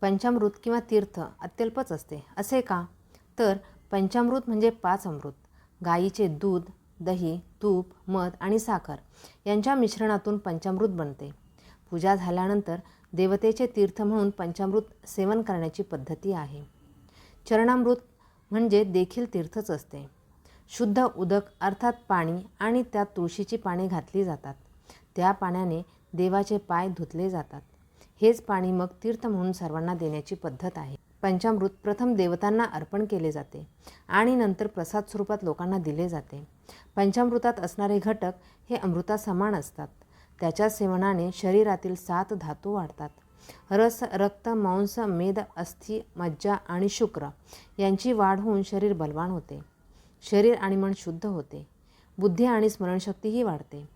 पंचामृत किंवा तीर्थ अत्यल्पच असते. असे का? तर पंचामृत म्हणजे पाच अमृत. गाईचे दूध दही तूप मध आणि साखर यांच्या मिश्रणातून पंचामृत बनते. पूजा झाल्यानंतर देवतेचे तीर्थ म्हणून पंचामृत सेवन करण्याची पद्धती आहे. चरणामृत म्हणजे देखील तीर्थच असते. शुद्ध उदक अर्थात पाणी आणि त्यात तुळशीची पाने घातली जातात. त्या पाण्याने देवाचे पाय धुतले जातात. हेच पाणी मग तीर्थ म्हणून सर्वांना देण्याची पद्धत आहे. पंचामृत प्रथम देवतांना अर्पण केले जाते आणि नंतर प्रसाद स्वरूपात लोकांना दिले जाते. पंचामृतात असणारे घटक हे अमृता समान असतात. त्याच्या सेवनाने शरीरातील सात धातू वाढतात. रस रक्त मांस मेद अस्थि मज्जा आणि शुक्र यांची वाढ होऊन शरीर बलवान होते. शरीर आणि मन शुद्ध होते. बुद्धी आणि स्मरणशक्तीही वाढते.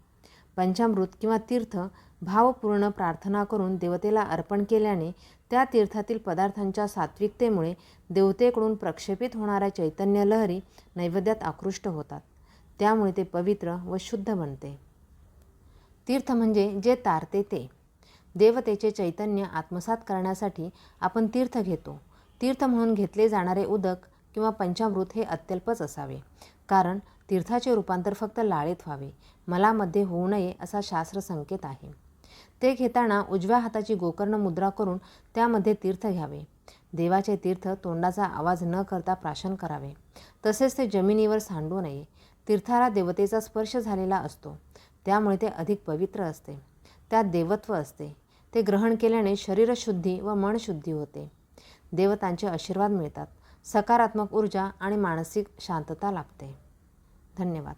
पंचामृत किंवा तीर्थ भावपूर्ण प्रार्थना करून देवतेला अर्पण केल्याने त्या तीर्थातील पदार्थांच्या सात्विकतेमुळे देवतेकडून प्रक्षेपित होणाऱ्या चैतन्य लहरी नैवेद्यात आकृष्ट होतात. त्यामुळे ते पवित्र व शुद्ध बनते. तीर्थ म्हणजे जे तारते ते. देवतेचे चैतन्य आत्मसात करण्यासाठी आपण तीर्थ घेतो. तीर्थ म्हणून घेतले जाणारे उदक किंवा पंचामृत हे अत्यल्पच असावे. कारण तीर्थाचे रूपांतर फक्त लाळेत व्हावे. मलामध्ये होऊ नये असा शास्त्र संकेत आहे. ते घेताना उजव्या हाताची गोकर्ण मुद्रा करून त्यामध्ये तीर्थ घ्यावे. देवाचे तीर्थ तोंडाचा आवाज न करता प्राशन करावे. तसेच ते जमिनीवर सांडू नये. तीर्थाला देवतेचा स्पर्श झालेला असतो. त्यामुळे ते अधिक पवित्र असते. त्यात देवत्व असते. ते ग्रहण केल्याने शरीरशुद्धी व मनशुद्धी होते. देवतांचे आशीर्वाद मिळतात. सकारात्मक ऊर्जा आणि मानसिक शांतता लाभते. धन्यवाद.